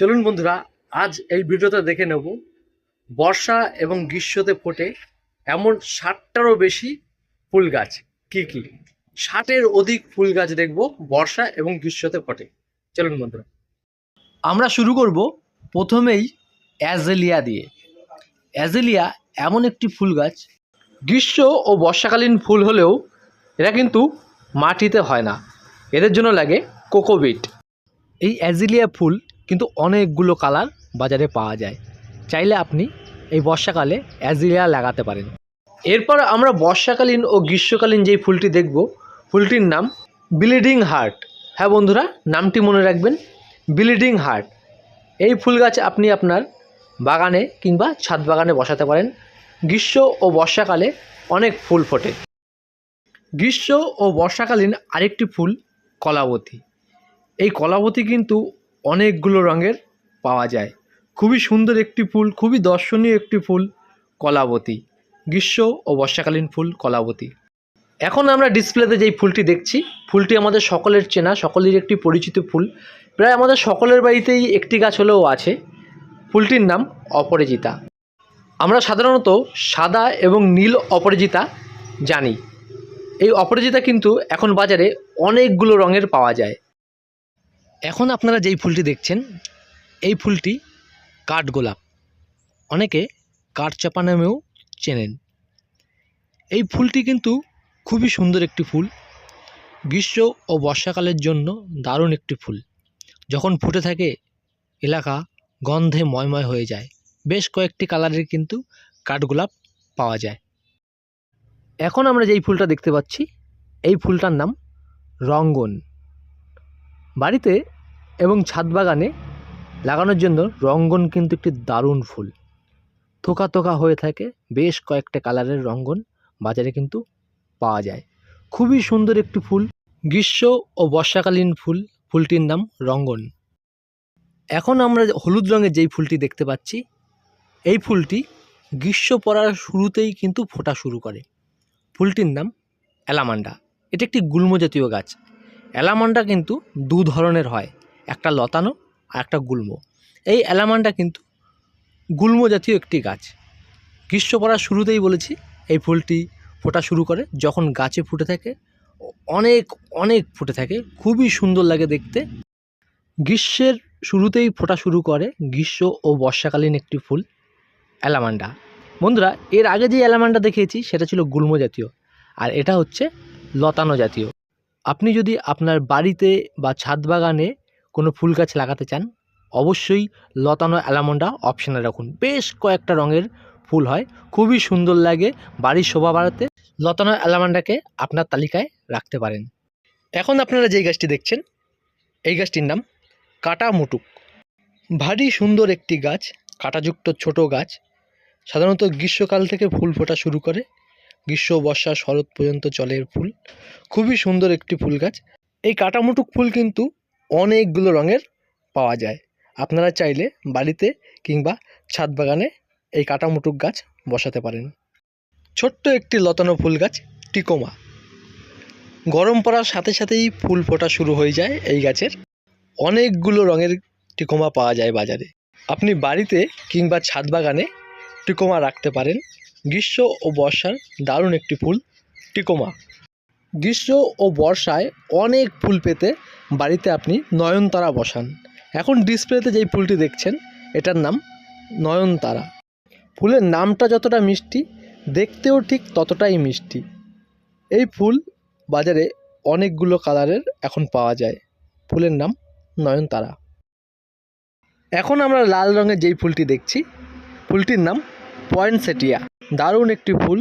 চলুন বন্ধুরা, আজ এই ভিডিওতে দেখে নেব। বর্ষা এবং গ্রীষ্মতে ফোটে এমন ষাটটারও বেশি ফুল গাছ। কী কী? ষাটের অধিক ফুল গাছ দেখব বর্ষা এবং গ্রীষ্মতে ফোটে। চলুন বন্ধুরা। আমরা শুরু করব প্রথমেই অ্যাজেলিয়া দিয়ে। অ্যাজেলিয়া এমন একটি ফুল গাছ। গ্রীষ্ম ও বর্ষাকালীন ফুল হলেও এরা কিন্তু মাটিতে হয় না। এদের জন্য লাগে কোকোবিট। এই অ্যাজিলিয়া ফুল কিন্তু অনেকগুলো কালার বাজারে পাওয়া যায়। চাইলে আপনি এই বর্ষাকালে অ্যাজিলিয়া লাগাতে পারেন। এরপর আমরা বর্ষাকালীন ও গ্রীষ্মকালীন যেই ফুলটি দেখব, ফুলটির নাম ব্লিডিং হার্ট। হ্যাঁ বন্ধুরা, নামটি মনে রাখবেন, ব্লিডিং হার্ট। এই ফুল গাছ আপনি আপনার বাগানে কিংবা ছাদ বাগানে বসাতে পারেন। গ্রীষ্ম ও বর্ষাকালে অনেক ফুল ফোটে। গ্রীষ্ম ও বর্ষাকালীন আরেকটি ফুল কলাবতী। এই কলাবতী কিন্তু অনেকগুলো রঙের পাওয়া যায়। খুবই সুন্দর একটি ফুল, খুবই দর্শনীয় একটি ফুল, কলাবতী। গ্রীষ্ম ও বর্ষাকালীন ফুল, কলাবতী। এখন আমরা ডিসপ্লেতে যেই ফুলটি দেখছি, ফুলটি আমাদের সকলের চেনা সকলের একটি পরিচিত ফুল। প্রায় আমাদের সকলের বাড়িতেই একটি গাছ হলেও আছে। ফুলটির নাম অপরাজিতা। আমরা সাধারণত সাদা এবং নীল অপরাজিতা জানি। এই অপরাজিতা কিন্তু এখন বাজারে অনেকগুলো রঙের পাওয়া যায়। এখন আপনারা যেই ফুলটি দেখছেন, এই ফুলটি কাঠগোলাপ অনেকে কাঠচাপা নামেও চেনেন। এই ফুলটি কিন্তু খুবই সুন্দর একটি ফুল। গ্রীষ্ম ও বর্ষাকালের জন্য দারুণ একটি ফুল। যখন ফুটে থাকে, এলাকা গন্ধে ময়ময় হয়ে যায়। বেশ কয়েকটি কালারের কিন্তু কাঠগোলাপ পাওয়া যায়। এখন আমরা যেই ফুলটা দেখতে পাচ্ছি, এই ফুলটার নাম রঙ্গন। বাড়িতে এবং ছাদ বাগানে লাগানোর জন্য রঙ্গন কিন্তু একটি দারুণ ফুল। থোকা থোকা হয়ে থাকে, বেশ কয়েকটা কালারের রঙ্গন বাজারে কিন্তু পাওয়া যায়। খুবই সুন্দর একটি ফুল, গ্রীষ্ম ও বর্ষাকালীন ফুল, ফুলটির নাম রঙ্গন। এখন আমরা হলুদ রঙের যেই ফুলটি দেখতে পাচ্ছি, এই ফুলটি গ্রীষ্ম পড়ার শুরুতেই কিন্তু ফোটা শুরু করে। ফুলটির নাম অ্যালামান্ডা। এটি একটি গুল্ম জাতীয় গাছ। অ্যালামান্ডা কিন্তু দু ধরনের হয়, একটা লতানো আর একটা গুল্ম। এই অ্যালামান্ডা কিন্তু গুল্ম জাতীয় একটি গাছ। গ্রীষ্ম পড়ার শুরুতেই বলেছি, এই ফুলটি ফোটা শুরু করে, যখন গাছে ফুটে থাকে, অনেক অনেক ফুটে থাকে, খুবই সুন্দর লাগে দেখতে। গ্রীষ্মের শুরুতেই ফোটা শুরু করে গ্রীষ্ম ও বর্ষাকালীন একটি ফুল অ্যালামান্ডা বন্ধুরা, এর আগে যে অ্যালামান্ডা দেখিয়েছি, সেটা ছিল গুল্ম জাতীয়, আর এটা হচ্ছে লতানো জাতীয়। আপনি যদি আপনার বাড়িতে বা ছাদ বাগানে কোনো ফুল গাছ লাগাতে চান, অবশ্যই লতানো অ্যালামন্ডা অপশানে রাখুন। বেশ কয়েকটা রঙের ফুল হয়, খুবই সুন্দর লাগে বাড়ির শোভা বাড়াতে। লতানো অ্যালামান্ডাকে আপনার তালিকায় রাখতে পারেন। এখন আপনারা যেই গাছটি দেখছেন, এই গাছটির নাম কাটা মুটুক ভারী সুন্দর একটি গাছ, কাটাযুক্ত ছোট গাছ, সাধারণত গ্রীষ্মকাল থেকে ফুল ফোটা শুরু করে গ্রীষ্ম বর্ষা শরৎ পর্যন্ত চলে এর ফুল। খুবই সুন্দর একটি ফুল গাছ। এই কাটামুটুক ফুল কিন্তু অনেকগুলো রঙের পাওয়া যায়। আপনারা চাইলে বাড়িতে কিংবা ছাদ বাগানে এই কাটামুটুক গাছ বসাতে পারেন। ছোট্ট একটি লতানো ফুল গাছ, টিকোমা। গরম পড়ার সাথে সাথেই ফুল ফোটা শুরু হয়ে যায় এই গাছের। অনেকগুলো রঙের টিকোমা পাওয়া যায় বাজারে। আপনি বাড়িতে কিংবা ছাদ বাগানে টিকোমা রাখতে পারেন। গ্রীষ্ম ও বর্ষার দারুণ একটি ফুল, টিকোমা। গ্রীষ্ম ও বর্ষায় অনেক ফুল পেতে বাড়িতে আপনি নয়নতারা বসান। এখন ডিসপ্লেতে যেই ফুলটি দেখছেন, এটার নাম নয়নতারা। ফুলের নামটা যতটা মিষ্টি, দেখতেও ঠিক ততটাই মিষ্টি। এই ফুল বাজারে অনেকগুলো কালারের এখন পাওয়া যায়। ফুলের নাম নয়নতারা। এখন আমরা লাল রঙের যেই ফুলটি দেখছি, ফুলটির নাম পয়েন্টসেটিয়া দারুণ একটি ফুল।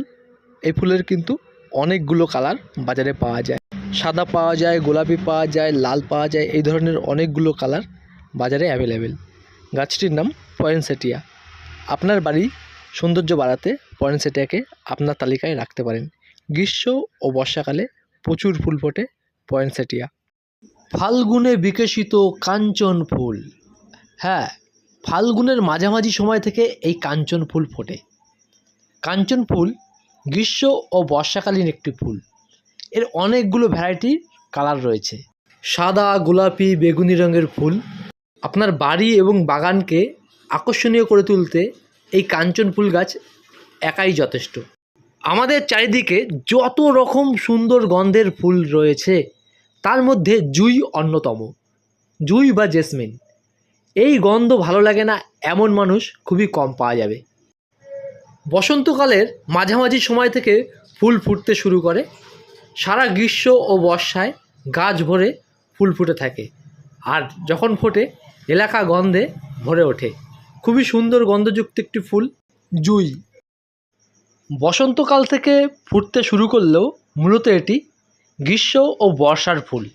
এই ফুলের কিন্তু অনেকগুলো কালার বাজারে পাওয়া যায়। সাদা পাওয়া যায়, গোলাপি পাওয়া যায়, লাল পাওয়া যায়, এই ধরনের অনেকগুলো কালার বাজারে অ্যাভেলেবেল। গাছটির নাম পয়েন্টসেটিয়া আপনার বাড়ি সৌন্দর্য বাড়াতে পয়েন্টসেটিয়াকে আপনার তালিকায় রাখতে পারেন। গ্রীষ্ম ও বর্ষাকালে প্রচুর ফুল ফোটে পয়েন্টসেটিয়া ফাল্গুনে বিকশিত কাঞ্চন ফুল। হ্যাঁ ফাল্গুনের মাঝামাঝি সময় থেকে এই কাঞ্চন ফুল ফোটে। কাঞ্চন ফুল গ্রীষ্ম ও বর্ষাকালীন একটি ফুল। এর অনেকগুলো ভ্যারাইটি কালার রয়েছে। সাদা, গোলাপি, বেগুনি রঙের ফুল। আপনার বাড়ি এবং বাগানকে আকর্ষণীয় করে তুলতে এই কাঞ্চন ফুল গাছ একাই যথেষ্ট। আমাদের চারিদিকে যত রকম সুন্দর গন্ধের ফুল রয়েছে, তার মধ্যে জুই অন্যতম। জুই বা জেসমিন। এই গন্ধ ভালো লাগে না এমন মানুষ খুবই কম পাওয়া যাবে। বসন্তকালের মাঝামাঝি সময় থেকে ফুল ফুটতে শুরু করে। সারা গ্রীষ্ম ও বর্ষায় গাছ ভরে ফুল ফুটে থাকে। আর যখন ফোটে, এলাকা গন্ধে ভরে ওঠে। খুবই সুন্দর গন্ধযুক্ত একটি ফুল, জুই। বসন্তকাল থেকে ফুটতে শুরু করলেও মূলত এটি গ্রীষ্ম ও বর্ষার ফুল।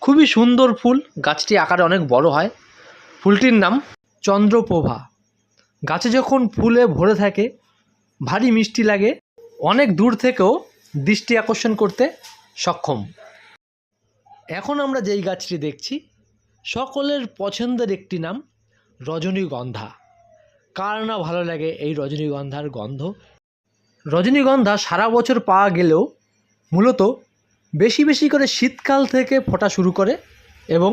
খুবই সুন্দর ফুল, গাছটি আকারে অনেক বড় হয়। ফুলটির নাম চন্দ্রপ্রভা। গাছে যখন ফুলে ভরে থাকে, ভারী মিষ্টি লাগে, অনেক দূর থেকেও দৃষ্টি আকর্ষণ করতে সক্ষম। এখন আমরা যেই গাছটি দেখছি, সকলের পছন্দের একটি নাম রজনীগন্ধা। কার না ভালো লাগে এই রজনীগন্ধার গন্ধ? রজনীগন্ধা সারা বছর পাওয়া গেলেও মূলত বেশি বেশি করে শীতকাল থেকে ফোটা শুরু করে এবং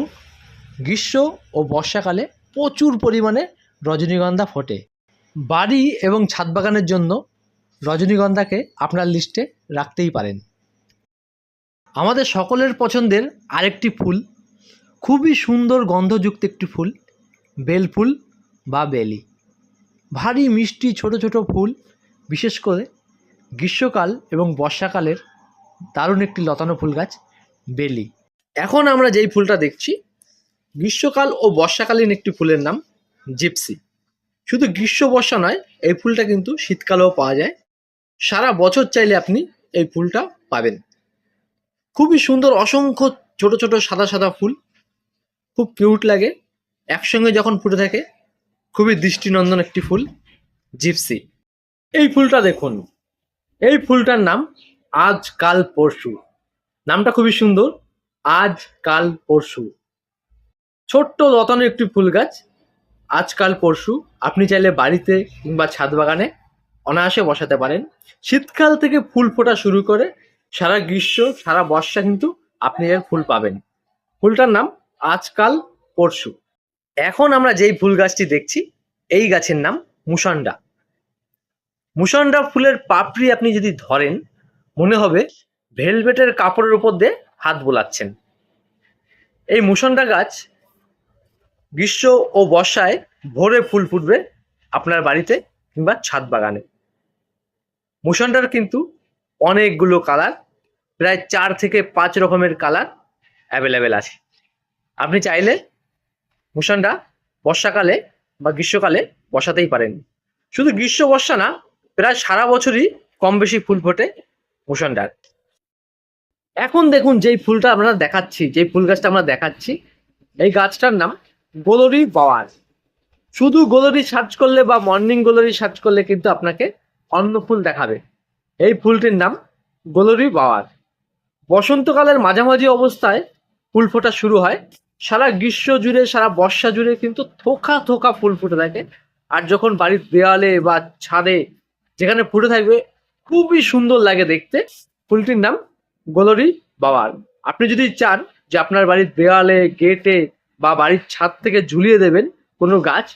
গ্রীষ্ম ও বর্ষাকালে প্রচুর পরিমাণে রজনীগন্ধা ফোটে। বাড়ি এবং ছাদ বাগানের জন্য রজনীগন্ধাকে আপনার লিস্টে রাখতেই পারেন। আমাদের সকলের পছন্দের আরেকটি ফুল, খুবই সুন্দর গন্ধযুক্ত একটি ফুল বেল ফুল বা বেলি। ভারী মিষ্টি ছোট ছোট ফুল, বিশেষ করে গ্রীষ্মকাল এবং বর্ষাকালের দারুণ একটি লতানো ফুল গাছ, বেলি। এখন আমরা যেই ফুলটা দেখছি গ্রীষ্মকাল ও বর্ষাকালীন একটি ফুলের নাম জিপসি। শুধু গ্রীষ্ম বর্ষা নয়, এই ফুলটা কিন্তু শীতকালেও পাওয়া যায়। সারা বছর চাইলে আপনি এই ফুলটা পাবেন। খুবই সুন্দর, অসংখ্য ছোট ছোট সাদা সাদা ফুল। খুব কিউট লাগে। একসঙ্গে যখন ফুটে থাকে, খুবই দৃষ্টিনন্দন একটি ফুল, জিপসি। এই ফুলটা দেখুন। এই ফুলটার নাম আজ কাল পরশু। নামটা খুবই সুন্দর, আজ কাল পরশু। ছোট্ট লতানো একটি ফুল গাছ। আজকাল পরশু আপনি চাইলে বাড়িতে কিংবা ছাদ বাগানে অনায়াসে বসাতে পারেন। শীতকাল থেকে ফুল ফোটা শুরু করে সারা গ্রীষ্ম, সারা বর্ষা কিন্তু আপনি এর ফুল পাবেন। ফুলটার নাম আজকাল পরশু। এখন আমরা যেই ফুল গাছটি দেখছি, এই গাছের নাম মুসান্ডা মুসান্ডা ফুলের পাপড়ি আপনি যদি ধরেন, মনে হবে ভেলভেটের কাপড়ের উপর দিয়ে হাত বোলাচ্ছেন। এই মুসান্ডা গাছ গ্রীষ্ম ও বর্ষায় ভোরে ফুল ফুটবে আপনার বাড়িতে কিংবা ছাদ বাগানে। মুসান্ডার কিন্তু অনেকগুলো কালার, প্রায় চার থেকে পাঁচ রকমের কালার অ্যাভেলেবেল আছে। আপনি চাইলে মুসান্ডা বর্ষাকালে বা গ্রীষ্মকালে বসাতেই পারেন। শুধু গ্রীষ্ম, বর্ষা না, প্রায় সারা বছরই কম বেশি ফুল ফোটে মুসান্ডার এখন দেখুন যেই ফুলটা আমরা দেখাচ্ছি, যেই ফুল গাছটা আমরা দেখাচ্ছি, এই গাছটার নাম গোলরি পাওয়ার। শুধু গোলরি সার্চ করলে বা মর্নিং গোলরি সার্চ করলে কিন্তু আপনাকে অন্য ফুল দেখাবে। এই ফুলটির নাম গোলরি পাওয়ার। বসন্তকালের মাঝামাঝি অবস্থায় ফুল ফোটা শুরু হয়। সারা গ্রীষ্ম জুড়ে, সারা বর্ষা জুড়ে কিন্তু থোকা থোকা ফুল ফুটে থাকে। আর যখন বাড়ির দেওয়ালে বা ছাদে যেখানে ফুটে থাকবে, খুবই সুন্দর লাগে দেখতে। ফুলটির নাম গোলরি বাওয়ার আপনি যদি চান যে আপনার বাড়ির দেওয়ালে গেটে বা বাড়ির ছাদ থেকে ঝুলিয়ে দেবেন কোনো গাছ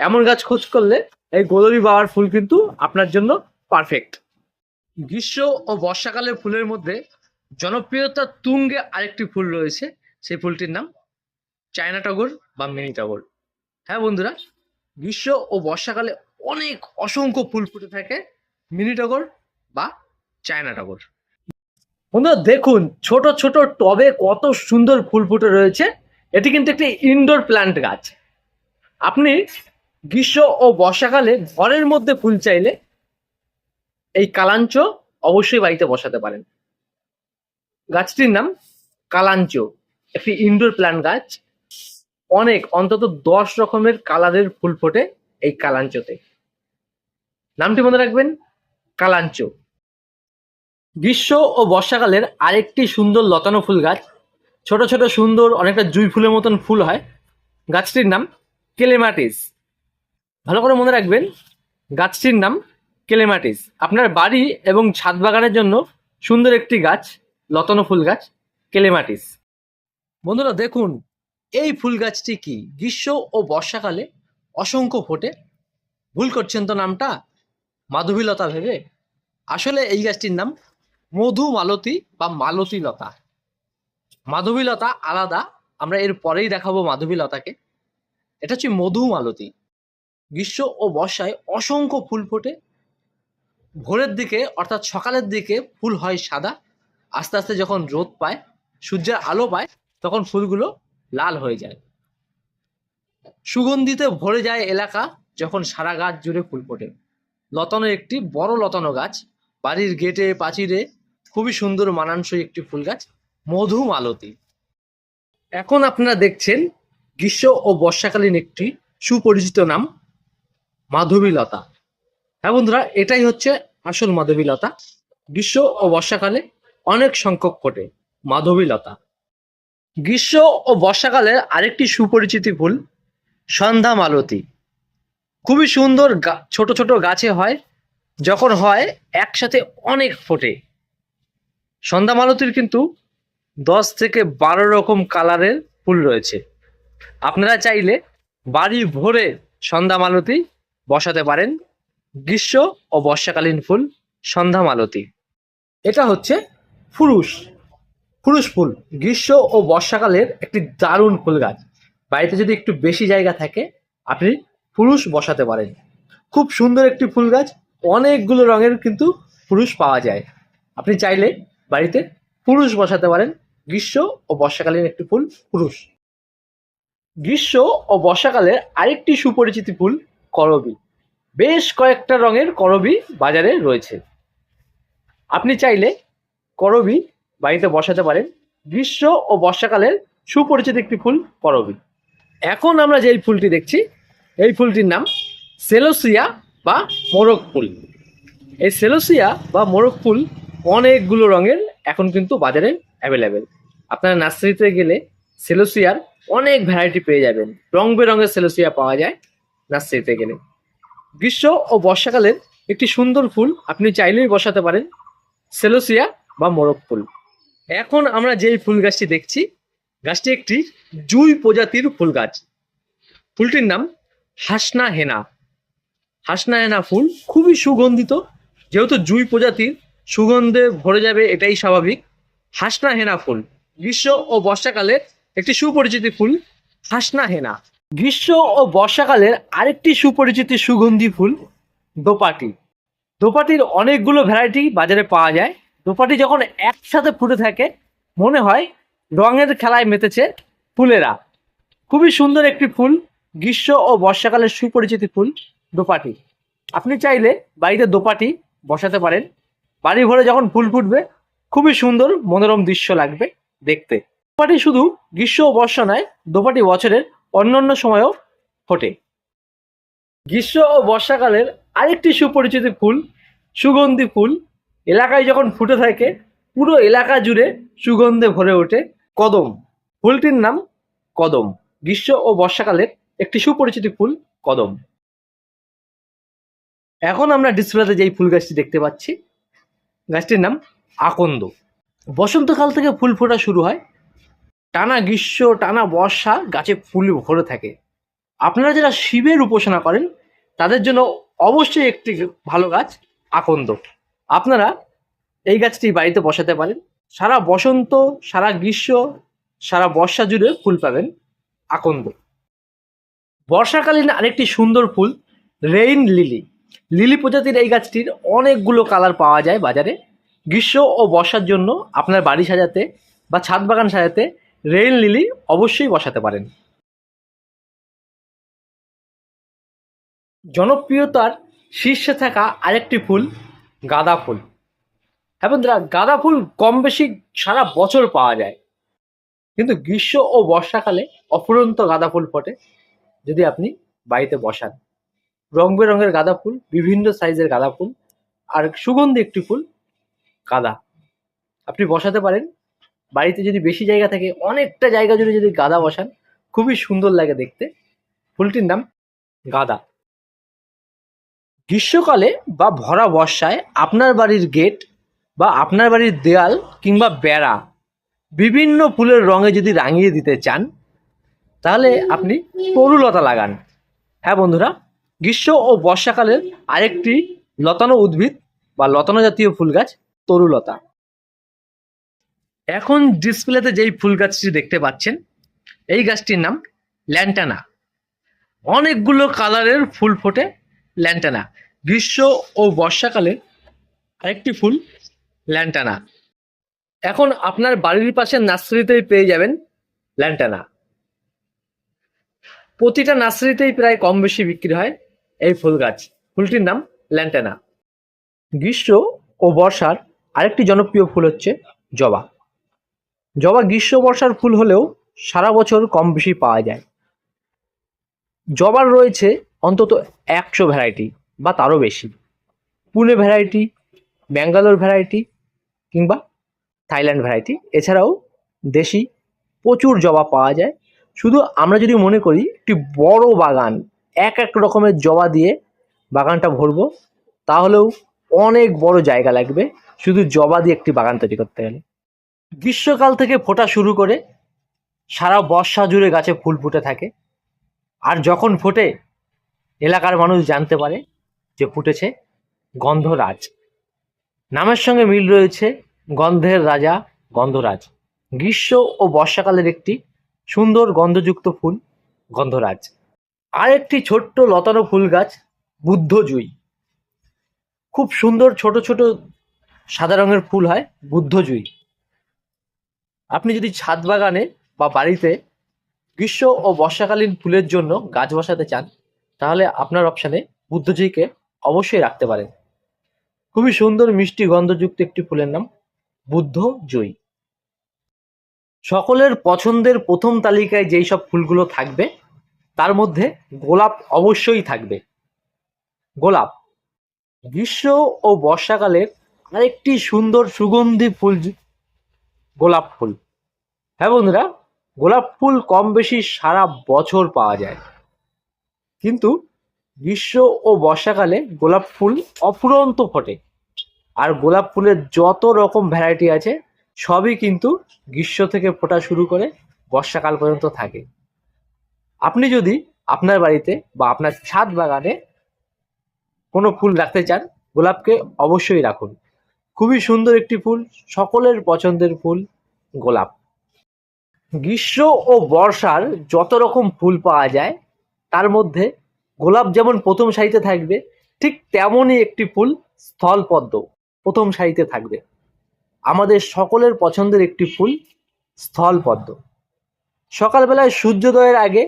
এমন গাছ খোঁজ করলে এই গোলরি বাবার ফুল কিন্তু আপনার জন্য পারফেক্ট গ্রীষ্ম ও বর্ষাকালের ফুলের মধ্যে জনপ্রিয়তা তুঙ্গে আরেকটি ফুল রয়েছে সেই ফুলটির নাম চায়না টগর বা মিনি টগর। হ্যাঁ বন্ধুরা গ্রীষ্ম ও বর্ষাকালে অনেক অসংখ্য ফুল ফুটে থাকে মিনি টগর বা চায়না টগর। বন্ধুরা দেখুন ছোট ছোট টবে কত সুন্দর ফুল ফুটে রয়েছে। এটি কিন্তু একটি ইনডোর প্ল্যান্ট গাছ। আপনি গ্রীষ্ম ও বর্ষাকালে ঘরের মধ্যে ফুল চাইলে এই কালাঞ্চ অবশ্যই বাড়িতে বসাতে পারেন। গাছটির নাম কালাঞ্চ, একটি ইনডোর প্ল্যান্ট গাছ। অনেক, অন্তত দশ রকমের কালারের ফুল ফোটে এই কালাঞ্চতে। নামটি মনে রাখবেন, কালাঞ্চ। গ্রীষ্ম ও বর্ষাকালের আরেকটি সুন্দর লতানো ফুল গাছ ছোট ছোট সুন্দর অনেকটা জুই ফুলের মতন ফুল হয়। গাছটির নাম কেলেমাটিস। ভালো করে মনে রাখবেন, গাছটির নাম কেলেমাটিস। আপনার বাড়ি এবং ছাদ বাগানের জন্য সুন্দর একটি গাছ, লতানো ফুল গাছ, কেলেমাটিস। বন্ধুরা, দেখুন, এই ফুল গাছটি কি? গ্রীষ্ম ও বর্ষাকালে অসংখ্য ফোটে। ভুল করছেন তো নামটা? মাধবীলতা ভেবে। আসলে এই গাছটির নাম মধু মালতী বা মালতী লতা মাধবীলতা আলাদা। আমরা এর পরেই দেখাবো মাধবীলতাকে। এটা হচ্ছে মধু মালতী। গ্রীষ্ম ও বর্ষায় অসংখ্য ফুল ফোটে। ভোরের দিকে, অর্থাৎ সকালের দিকে ফুল হয় সাদা। আস্তে আস্তে যখন রোদ পায়, সূর্যের আলো পায়, তখন ফুলগুলো লাল হয়ে যায়। সুগন্ধিতে ভরে যায় এলাকা যখন সারা গাছ জুড়ে ফুল ফোটে। লতানো একটি বড় লতানো গাছ। বাড়ির গেটে প্রাচীরে খুবই সুন্দর মানানসই একটি ফুল গাছ। মধু মালতী এখন আপনারা দেখছেন গ্রীষ্ম ও বর্ষাকালীন একটি সুপরিচিত নাম, মাধবীলতা। হ্যাঁ বন্ধুরা, এটাই হচ্ছে আসল মাধবীলতা। গ্রীষ্ম ও বর্ষাকালে অনেক সংখ্যক ফোটে মাধবীলতা। গ্রীষ্ম ও বর্ষাকালের আরেকটি সুপরিচিত ফুল সন্ধ্যা মালতী খুবই সুন্দর ছোট ছোট গাছে হয়, যখন হয় একসাথে অনেক ফোটে। সন্ধ্যা মালতীর কিন্তু দশ থেকে বারো রকম কালারের ফুল রয়েছে। আপনারা চাইলে বাড়ি ভরে সন্ধ্যা মালতি বসাতে পারেন। গ্রীষ্ম ও বর্ষাকালীন ফুল সন্ধ্যা মালতী। এটা হচ্ছে ফুরুষ। ফুরুষ ফুল। গ্রীষ্ম ও বর্ষাকালের একটি দারুণ ফুল গাছ। বাড়িতে যদি একটু বেশি জায়গা থাকে, আপনি পুরুষ বসাতে পারেন। খুব সুন্দর একটি ফুল গাছ। অনেকগুলো রঙের কিন্তু পুরুষ পাওয়া যায়। আপনি চাইলে বাড়িতে পুরুষ বসাতে পারেন। গ্রীষ্ম ও বর্ষাকালীন একটি ফুল, পুরুষ। গ্রীষ্ম ও বর্ষাকালের আরেকটি সুপরিচিত ফুল, করবি। বেশ কয়েকটা রঙের করবি বাজারে রয়েছে। আপনি চাইলে করবি বাড়িতে বসাতে পারেন। গ্রীষ্ম ও বর্ষাকালের সুপরিচিত একটি ফুল, করবি। এখন আমরা যে ফুলটি দেখছি, এই ফুলটির নাম সেলোসিয়া বা মোরগ ফুল। এই সেলোসিয়া বা মোরগ ফুল অনেকগুলো রঙের, এখন কিন্তু বাজারে অ্যাভেলেবেল আপনারা নার্সারিতে গেলে সেলোসিয়ার অনেক ভ্যারাইটি পেয়ে যাবেন। রং বেরঙের সেলোসিয়া পাওয়া যায় নার্সারিতে গেলে। গ্রীষ্ম ও বর্ষাকালের একটি সুন্দর ফুল আপনি চাইলেই বসাতে পারেন সেলোসিয়া বা মোরগ ফুল। এখন আমরা যেই ফুল গাছটি দেখছি, গাছটি একটি জুই প্রজাতির ফুল গাছ। ফুলটির নাম হাসনা হেনা। হাসনা হেনা ফুল খুবই সুগন্ধিত, যেহেতু জুই প্রজাতির, সুগন্ধে ভরে যাবে এটাই স্বাভাবিক। হাসনা হেনা ফুল। গ্রীষ্ম ও বর্ষাকালের একটি সুপরিচিত ফুল হাসনা হেনা গ্রীষ্ম ও বর্ষাকালের আরেকটি সুপরিচিত সুগন্ধি ফুল, দোপাটি। দোপাটির অনেকগুলো ভ্যারাইটি বাজারে পাওয়া যায়। দোপাটি যখন একসাথে ফুটে থাকে, মনে হয় রঙের খেলায় মেতেছে ফুলেরা। খুবই সুন্দর একটি ফুল, গ্রীষ্ম ও বর্ষাকালের সুপরিচিত ফুল, দোপাটি। আপনি চাইলে বাড়িতে দোপাটি বসাতে পারেন। বাড়ি ভরে যখন ফুল ফুটবে খুবই সুন্দর, মনোরম দৃশ্য লাগবে দেখতে। দোপাটি শুধু গ্রীষ্ম ও বর্ষা নয়, দোপাটি বছরের অন্যান্য সময়েও ফোটে। গ্রীষ্ম ও বর্ষাকালের আরেকটি সুপরিচিত ফুল, সুগন্ধি ফুল, এলাকায় যখন ফুটে থাকে, পুরো এলাকা জুড়ে সুগন্ধে ভরে ওঠে কদম। ফুলটির নাম কদম। গ্রীষ্ম ও বর্ষাকালের একটি সুপরিচিত ফুল কদম। এখন আমরা ডিসপ্লেতে যেই ফুল গাছটি দেখতে পাচ্ছি, গাছটির নাম আকন্দ। বসন্তকাল থেকে ফুল ফোটা শুরু হয়। টানা গ্রীষ্ম, টানা বর্ষা গাছে ফুল ভরে থাকে। আপনারা যারা শিবের উপাসনা করেন, তাদের জন্য অবশ্যই একটি ভালো গাছ আকন্দ। আপনারা এই গাছটি বাড়িতে বসাতে পারেন। সারা বসন্ত, সারা গ্রীষ্ম, সারা বর্ষা জুড়ে ফুল পাবেন আকন্দ। বর্ষাকালীন আরেকটি সুন্দর ফুল, রেইন লিলি। লিলি প্রজাতির এই গাছটির অনেকগুলো কালার পাওয়া যায় বাজারে। গ্রীষ্ম ও বর্ষার জন্য আপনার বাড়ি সাজাতে বা ছাদ বাগান সাজাতে রেইন লিলি অবশ্যই বসাতে পারেন। জনপ্রিয়তার শীর্ষে থাকা আরেকটি ফুল গাঁদা ফুল। বন্ধুরা গাঁদা ফুল কম বেশি সারা বছর পাওয়া যায়, কিন্তু গ্রীষ্ম ও বর্ষাকালে অফুরন্ত গাঁদা ফুল ফোটে যদি আপনি বাড়িতে বসান। রং বেরঙের গাঁদা ফুল, বিভিন্ন সাইজের গাঁদা ফুল আর সুগন্ধি একটি ফুল গাঁদা আপনি বসাতে পারেন। বাড়িতে যদি বেশি জায়গা থাকে, অনেকটা জায়গা জুড়ে যদি গাদা বসান, খুবই সুন্দর লাগে দেখতে। ফুলটির নাম গাদা। গ্রীষ্মকালে বা ভরা বর্ষায় আপনার বাড়ির গেট বা আপনার বাড়ির দেয়াল কিংবা বেড়া বিভিন্ন ফুলের রঙে যদি রাঙিয়ে দিতে চান, তাহলে আপনি তরুলতা লাগান। হ্যাঁ বন্ধুরা, গ্রীষ্ম ও বর্ষাকালের আরেকটি লতানো উদ্ভিদ বা লতানো জাতীয় ফুল গাছ তরুলতা। এখন ডিসপ্লেতে যেই ফুল গাছটি দেখতে পাচ্ছেন, এই গাছটির নাম ল্যান্টানা। অনেকগুলো কালারের ফুল ফোটে ল্যান্টানা। গ্রীষ্ম ও বর্ষাকালে আরেকটি ফুল ল্যান্টানা। এখন আপনার বাড়ির পাশে নার্সারিতেই পেয়ে যাবেন ল্যান্টানা। প্রতিটা নার্সারিতেই প্রায় কম বেশি বিক্রি হয় এই ফুল গাছ। ফুলটির নাম ল্যান্টানা। গ্রীষ্ম ও বর্ষার আরেকটি জনপ্রিয় ফুল হচ্ছে জবা। জবা গ্রীষ্ম বর্ষার ফুল হলেও সারা বছর কম বেশি পাওয়া যায়। জবার রয়েছে অন্তত একশো ভ্যারাইটি বা তারও বেশি। পুনে ভ্যারাইটি ব্যাঙ্গালোর ভ্যারাইটি কিংবা থাইল্যান্ড ভ্যারাইটি এছাড়াও দেশি প্রচুর জবা পাওয়া যায়। শুধু আমরা যদি মনে করি একটি বড় বাগান, এক এক রকমের জবা দিয়ে বাগানটা ভরবো, তাহলেও অনেক বড় জায়গা লাগবে। শুধু জবা দিয়ে একটি বাগান তৈরি করতে গেলে। গ্রীষ্মকাল থেকে ফোটা শুরু করে সারা বর্ষা জুড়ে গাছে ফুল ফুটে থাকে। আর যখন ফোটে, এলাকার মানুষ জানতে পারে যে ফুটেছে গন্ধরাজ। নামের সঙ্গে মিল রয়েছে গন্ধের রাজা গন্ধরাজ। গ্রীষ্ম ও বর্ষাকালের একটি সুন্দর গন্ধযুক্ত ফুল গন্ধরাজ। আর একটি ছোট্ট লতানো ফুল গাছ বুদ্ধজুই। খুব সুন্দর ছোট ছোট সাদা রঙের ফুল হয় বুদ্ধজুই আপনি যদি ছাদ বাগানে বা বাড়িতে গ্রীষ্ম ও বর্ষাকালীন ফুলের জন্য গাছ বসাতে চান, তাহলে আপনার অপশানে বুদ্ধজুইকে অবশ্যই রাখতে পারেন। খুবই সুন্দর মিষ্টি গন্ধযুক্ত একটি ফুলের নাম বুদ্ধ জয়ী সকলের পছন্দের প্রথম তালিকায় যেই সব ফুলগুলো থাকবে, তার মধ্যে গোলাপ অবশ্যই থাকবে। গোলাপ। গ্রীষ্ম ও বর্ষাকালের আরেকটি সুন্দর সুগন্ধি ফুল গোলাপ ফুল। হ্যাঁ বন্ধুরা, গোলাপ ফুল কম বেশি সারা বছর পাওয়া যায়। কিন্তু গ্রীষ্ম ও বর্ষাকালে গোলাপ ফুল অফুরন্ত ফোটে। আর গোলাপ ফুলের যত রকম ভ্যারাইটি আছে, সবই কিন্তু গ্রীষ্ম থেকে ফোটা শুরু করে বর্ষাকাল পর্যন্ত থাকে। আপনি যদি আপনার বাড়িতে বা আপনার ছাদ বাগানে কোনো ফুল রাখতে চান, গোলাপকে অবশ্যই রাখুন। খুবই সুন্দর একটি ফুল, সকলের পছন্দের ফুল, গোলাপ। গ্রীষ্ম ও বর্ষার যত রকম ফুল পাওয়া যায়, তার মধ্যে গোলাপ যেমন প্রথম সারিতে থাকবে, ঠিক তেমনই একটি ফুল স্থলপদ্ম প্রথম সারিতে থাকবে। আমাদের সকলের পছন্দের একটি ফুল স্থলপদ্ম সকালবেলায় সূর্যোদয়ের আগে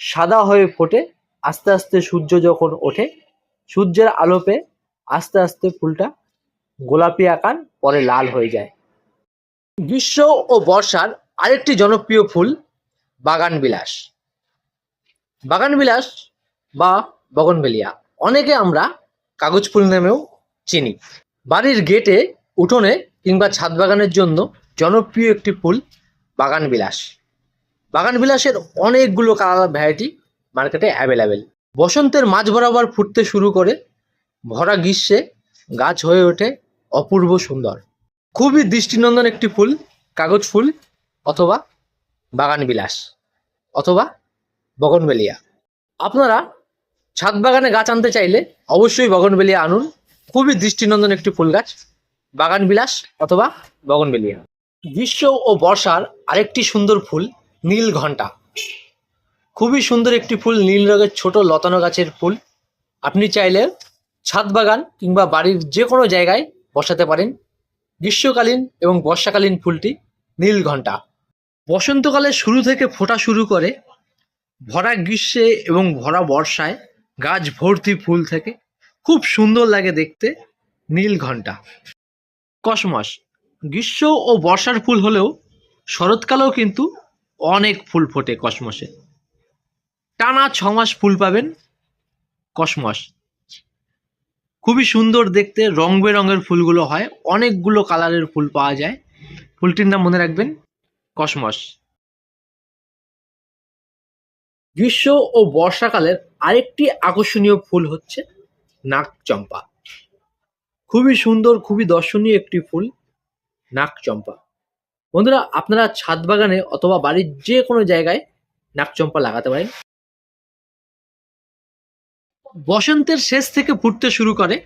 সাদা হয়ে ফোটে, আস্তে আস্তে সূর্য যখন ওঠে, সূর্যের আলোপে আস্তে আস্তে ফুলটা গোলাপি আকার, পরে লাল হয়ে যায়। গ্রীষ্ম ও বর্ষার আরেকটি জনপ্রিয় ফুল বাগান বিলাস বাগান বিলাস বা বগনভেলিয়া অনেকে আমরা কাগজ ফুল নামেও চিনি। বাড়ির গেটে, উঠোনে কিংবা ছাদ বাগানের জন্য জনপ্রিয় একটি ফুল বাগান বিলাস বাগান বিলাসের অনেকগুলো কালার ভ্যারাইটি মার্কেটে অ্যাভেলেবেল বসন্তের মাঝ বরাবর ফুটতে শুরু করে, ভরা গ্রীষ্মে গাছ হয়ে ওঠে অপূর্ব সুন্দর। খুবই দৃষ্টিনন্দন একটি ফুল, কাগজ ফুল অথবা বাগান বিলাস অথবা বগনবেলিয়া। আপনারা ছাদ বাগানে গাছ আনতে চাইলে অবশ্যই বগনবেলিয়া আনুন। খুবই দৃষ্টিনন্দন একটি ফুল গাছ, বাগান বিলাস অথবা বগনবেলিয়া। গ্রীষ্ম ও বর্ষার আরেকটি সুন্দর ফুল নীল ঘণ্টা। খুবই সুন্দর একটি ফুল, নীল রঙের ছোট লতানো গাছের ফুল। আপনি চাইলে ছাদ বাগান কিংবা বাড়ির যে কোনো জায়গায় বসাতে পারেন। গ্রীষ্মকালীন এবং বর্ষাকালীন ফুলটি নীল ঘণ্টা বসন্তকালে শুরু থেকে ফোটা শুরু করে ভরা গ্রীষ্মে এবং ভরা বর্ষায় গাছ ভর্তি ফুল থেকে খুব সুন্দর লাগে দেখতে নীল ঘণ্টা কসমস, গ্রীষ্ম ও বর্ষার ফুল হলেও শরৎকালেও কিন্তু অনেক ফুল ফোটে কসমসে। টানা ছ মাস ফুল পাবেন কসমস। খুবই সুন্দর দেখতে, রং বেরঙের ফুলগুলো হয়। অনেকগুলো কালারের ফুল পাওয়া যায়। ফুলটির নাম মনে রাখবেন? কসমস। গ্রীষ্ম ও বর্ষাকালের আরেকটি আকর্ষণীয় ফুল হচ্ছে নাক চম্পা খুবই সুন্দর, খুবই দর্শনীয় একটি ফুল নাক চম্পা বন্ধুরা, আপনারা ছাদ বাগানে অথবা বাড়ির যে কোনো জায়গায় নাকচম্পা লাগাতে পারেন। বসন্তের শেষ থেকে ফুটতে শুরু করে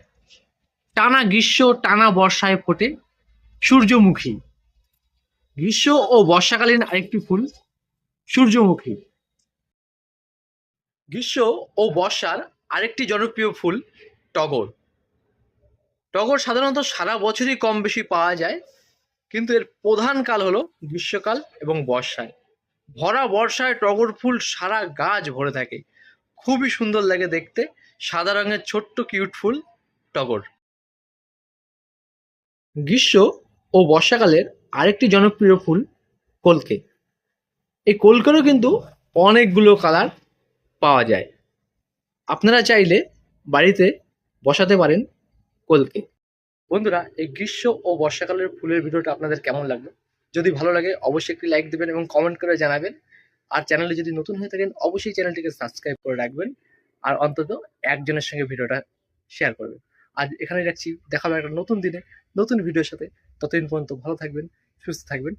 টানা গ্রীষ্ম, টানা বর্ষায় ফোটে সূর্যমুখী। গ্রীষ্ম ও বর্ষাকালীন আরেকটি ফুল সূর্যমুখী। গ্রীষ্ম ও বর্ষার আরেকটি জনপ্রিয় ফুল টগর। টগর সাধারণত সারা বছরই কম বেশি পাওয়া যায়, কিন্তু এর প্রধান কাল হলো গ্রীষ্মকাল এবং বর্ষায়। ভরা বর্ষায় টগর ফুল সারা গাছ ভরে থাকে। খুবই সুন্দর লাগে দেখতে। সাদা রঙের ছোট্ট কিউট ফুল, টগর। গ্রীষ্ম ও বর্ষাকালের আরেকটি জনপ্রিয় ফুল কলকে। এই কলকেরও কিন্তু অনেকগুলো কালার পাওয়া যায়। আপনারা চাইলে বাড়িতে বসাতে পারেন কলকে। বন্ধুরা, এই গ্রীষ্ম ও বর্ষাকালের ফুলের ভিডিওটা আপনাদের কেমন লাগল? যদি ভালো লাগে, অবশ্যই একটি লাইক দেবেন এবং কমেন্ট করে জানাবেন। আর চ্যানেলে যদি নতুন হয়ে থাকেন, অবশ্যই চ্যানেলটিকে সাবস্ক্রাইব করে রাখবেন আর অন্তত একজনের সঙ্গে ভিডিওটা শেয়ার করবেন। আজ এখানে রাখছি, দেখা হবে একটা নতুন দিনে, নতুন ভিডিওর সাথে। ততদিন পর্যন্ত ভালো থাকবেন, সুস্থ থাকবেন।